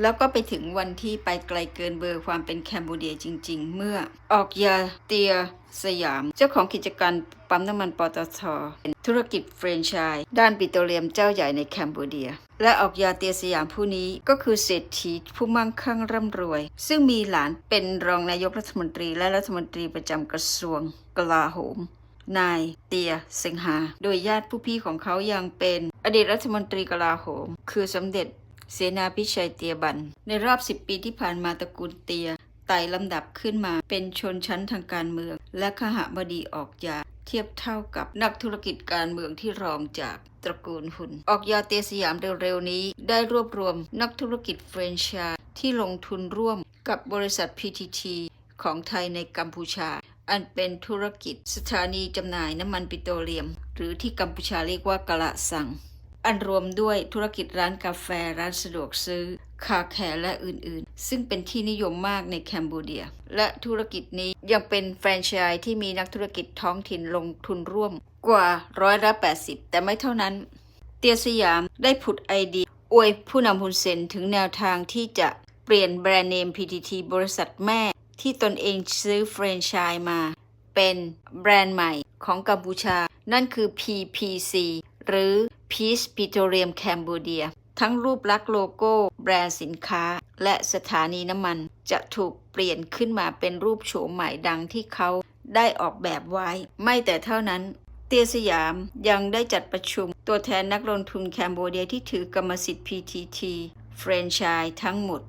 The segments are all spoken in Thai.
แล้วก็ไปถึงวันที่ไปไกลเกินเบอร์ความเป็นแคนเบเดียจริง ๆ เมื่อออกยาเตียสยาม เจ้าของกิจการปั๊มน้ำมันปตทเป็นธุรกิจแฟรนไชส์ด้านปิโตรเลียมเจ้าใหญ่ในแคนเบเดีย และออกยาเตียสยามผู้นี้ก็คือเศรษฐีผู้มั่งคั่งร่ำรวย ซึ่งมีหลานเป็นรองนายกรัฐมนตรีและรัฐมนตรีประจำกระทรวงกลาโหม นายเตียเซิงหา โดยญาติผู้พี่ของเขายังเป็นอดีตรัฐมนตรีกลาโหม คือสมเด็จ เสนาพิชัยเตียบัน ในรอบ 10 ปีที่ผ่านมาตระกูลเตียไต่ลำดับขึ้นมาเป็นชนชั้นทางการเมือง และขหบดีออกยา เทียบเท่ากับนักธุรกิจการเมืองที่รองจากตระกูลหุน ออกยาเตียสยามเร็วๆนี้ ได้รวบรวมนักธุรกิจแฟรนไชส์ที่ลงทุนร่วมกับบริษัท PTT ของไทยในกัมพูชา อันเป็นธุรกิจสถานีจำหน่ายน้ำมันปิโตรเลียม หรือที่กัมพูชาเรียกว่ากะละสัง อันรวมด้วยธุรกิจร้านกาแฟร้านสะดวกซื้อ คาแคร์และอื่นๆ ซึ่งเป็นที่นิยมมากในแคนเบเดีย และธุรกิจนี้ยังเป็นแฟรนไชส์ที่มีนักธุรกิจท้องถิ่นลงทุนร่วมกว่าร้อยละ80แต่ไม่เท่านั้น เตียสยามได้ผุดไอเดียอวยผู้นำฮุนเซนถึงแนวทางที่จะเปลี่ยนแบรนด์เนม PTT บริษัทแม่ ที่ตนเองซื้อแฟรนไชส์มา เป็นแบรนด์ใหม่ของกัมพูชา นั่นคือ PPC หรือ Peace Petroleum Cambodia ทั้งรูปลักษณ์โลโก้ แบรนด์สินค้า และสถานีน้ำมัน จะถูกเปลี่ยนขึ้นมาเป็นรูปโฉมใหม่ดังที่เขาได้ออกแบบไว้ ไม่แต่เท่านั้น เตียสยามยังได้จัดประชุม ตัวแทนนักลงทุนแคนเบเดียที่ถือกรรมสิทธิ์ PTT แฟรนไชส์ทั้งหมด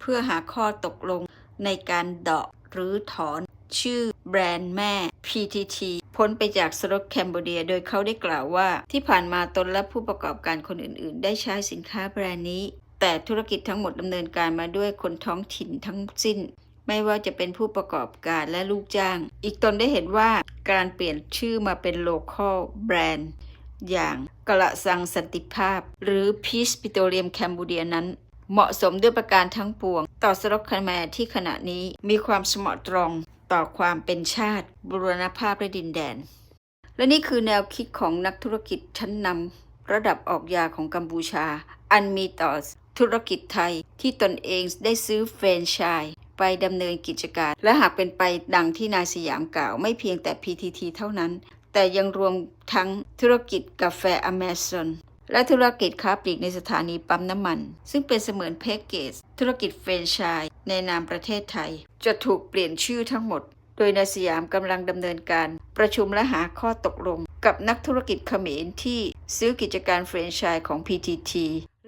เพื่อหาข้อตกลงในการเดาะหรือถอนชื่อแบรนด์แม่ PTT พ้นไปจากสโลกแคนเบเดีย โดยเขาได้กล่าวว่า ที่ผ่านมาตนและผู้ประกอบการคนอื่น ๆ ได้ใช้สินค้าแบรนด์นี้ แต่ธุรกิจทั้งหมดดำเนินการมาด้วยคนท้องถิ่นทั้งสิ้น ไม่ว่าจะเป็นผู้ประกอบการและลูกจ้าง อีกตนได้เห็นว่าการเปลี่ยนชื่อมาเป็น local brand อย่างกระสังสันติภาพ หรือ Peace Petroleum Cambodia นั้น เหมาะสมด้วยประการทั้งปวง ต่อสโลกคแมที่ขณะนี้มีความสมอตรอง ต่อความเป็นชาติบุรณภาพและดินแดน และนี่คือแนวคิดของนักธุรกิจชั้นนำระดับออกยาของกัมพูชา อันมีต่อธุรกิจไทยที่ตนเองได้ซื้อแฟรนไชส์ไปดำเนินกิจการ และหากเป็นไปดังที่นายสยามกล่าว ไม่เพียงแต่ PTT เท่านั้น แต่ยังรวมทั้งธุรกิจกาแฟอเมซอนและธุรกิจค้าปลีกในสถานีปั๊มน้ำมัน ซึ่งเป็นเสมือนแพ็กเกจธุรกิจแฟรนไชส์ ในนามประเทศไทย จะถูกเปลี่ยนชื่อทั้งหมด โดยนายสยามกำลังดำเนินการ ประชุมและหาข้อตกลง กับนักธุรกิจเขมรที่ซื้อกิจการแฟรนไชส์ของ PTT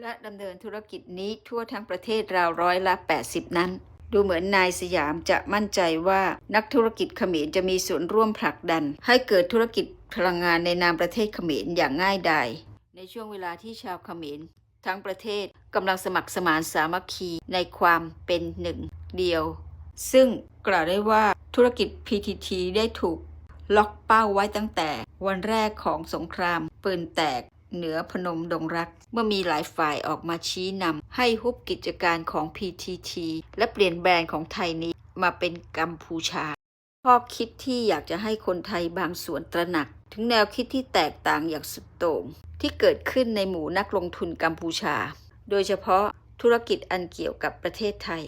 และดำเนินธุรกิจนี้ทั่วทั้งประเทศราวร้อยละ 80 นั้น ดูเหมือนนายสยามจะมั่นใจว่านักธุรกิจเขมรจะมีส่วนร่วมผลักดัน ให้เกิดธุรกิจพลังงานในนามประเทศเขมรอย่างง่ายดายในช่วงเวลาที่ชาวเขมร ทั้งประเทศกำลังสมัครสมานสามัคคีในความเป็นหนึ่งเดียว ซึ่งกล่าวได้ว่าธุรกิจ PTT ได้ถูกล็อกเป้าไว้ตั้งแต่วันแรกของสงคราม ปืนแตกเหนือพนมดงรัก เมื่อมีหลายฝ่ายออกมาชี้นำให้ฮุบกิจการของ PTT และเปลี่ยนแบรนด์ของไทยนี้มาเป็นกัมพูชาข้อคิดที่อยากจะให้คนไทยบางส่วนตระหนัก ถึงแนวคิดที่แตกต่างอย่างสุดโต่ง ที่เกิดขึ้นในหมู่นักลงทุนกัมพูชา โดยเฉพาะธุรกิจอันเกี่ยวกับประเทศไทย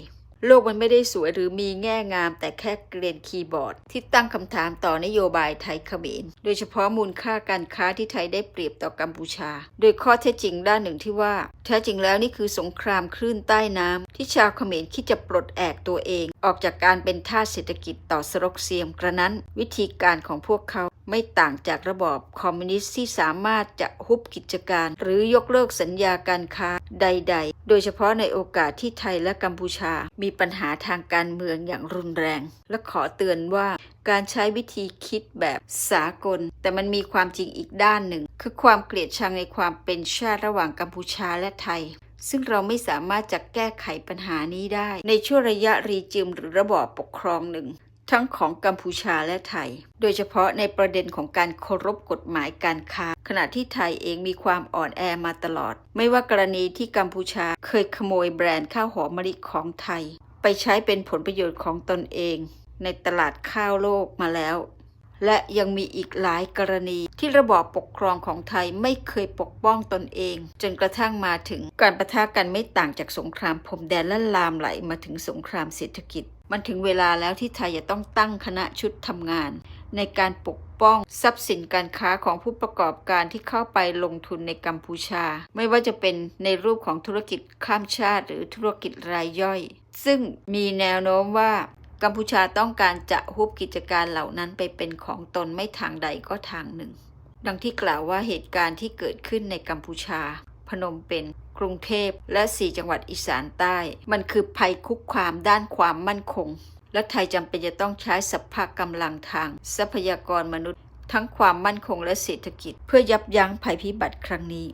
โลกมันไม่ได้สวยหรือมีแง่งามแต่แค่เกรียนคีย์บอร์ด ที่ตั้งคำถามต่อนโยบายไทยเขมร โดยเฉพาะมูลค่าการค้าที่ไทยได้เปรียบต่อกัมพูชา โดยข้อเท็จจริงด้านหนึ่งที่ว่า แท้จริงแล้วนี่คือสงครามคลื่นใต้น้ำที่ชาวเขมรคิดจะปลดแอกตัวเอง ออกจากการเป็นทาสเศรษฐกิจต่อสรกเซียมกระนั้น วิธีการของพวกเขาไม่ต่างจากระบอบคอมมิวนิสต์ที่สามารถจะฮุบกิจการ หรือยกเลิกสัญญาการค้าใด ๆ โดยเฉพาะในโอกาสที่ไทยและกัมพูชา มีปัญหาทางการเมืองอย่างรุนแรง และขอเตือนว่า การใช้วิธีคิดแบบสากล แต่มันมีความจริงอีกด้านหนึ่ง คือความเกลียดชังในความเป็นชาติระหว่างกัมพูชาและไทย ซึ่งเราไม่สามารถจะแก้ไขปัญหานี้ได้ ในช่วงระยะรีจิมหรือระบอบปกครองหนึ่ง ทั้งของกัมพูชาและไทย โดยเฉพาะในประเด็นของการเคารพกฎหมายการค้า ขณะที่ไทยเองมีความอ่อนแอมาตลอด ไม่ว่ากรณีที่กัมพูชาเคยขโมยแบรนด์ข้าวหอมมะลิของไทย ไปใช้เป็นผลประโยชน์ของตนเอง ในตลาดข้าวโลกมาแล้ว และยังมีอีกหลายกรณีที่ระบอบปกครองของไทยไม่เคยปกป้องตนเอง จนกระทั่งมาถึงการประทะกันไม่ต่างจากสงครามพรมแดนและลามไหลมาถึงสงครามเศรษฐกิจ มันถึงเวลาแล้วที่ไทยจะต้องตั้งคณะชุดทำงาน ในการปกป้องทรัพย์สินการค้าของผู้ประกอบการที่เข้าไปลงทุนในกัมพูชา ไม่ว่าจะเป็นในรูปของธุรกิจข้ามชาติ หรือธุรกิจรายย่อย ซึ่งมีแนวโน้มว่า กัมพูชาต้องการจะฮุบกิจการเหล่านั้นไปเป็นของตนไม่ทางใดก็ทางหนึ่ง ดังที่กล่าวว่าเหตุการณ์ที่เกิดขึ้นในกัมพูชา พนมเปญกรุงเทพและ 4 จังหวัดอีสานใต้ มันคือภัยคุกคามด้านความมั่นคง และไทยจำเป็นจะต้องใช้สัพพะกำลังทาง ทรัพยากรมนุษย์ ทั้งความมั่นคงและเศรษฐกิจ เพื่อยับยั้งภัยพิบัติครั้งนี้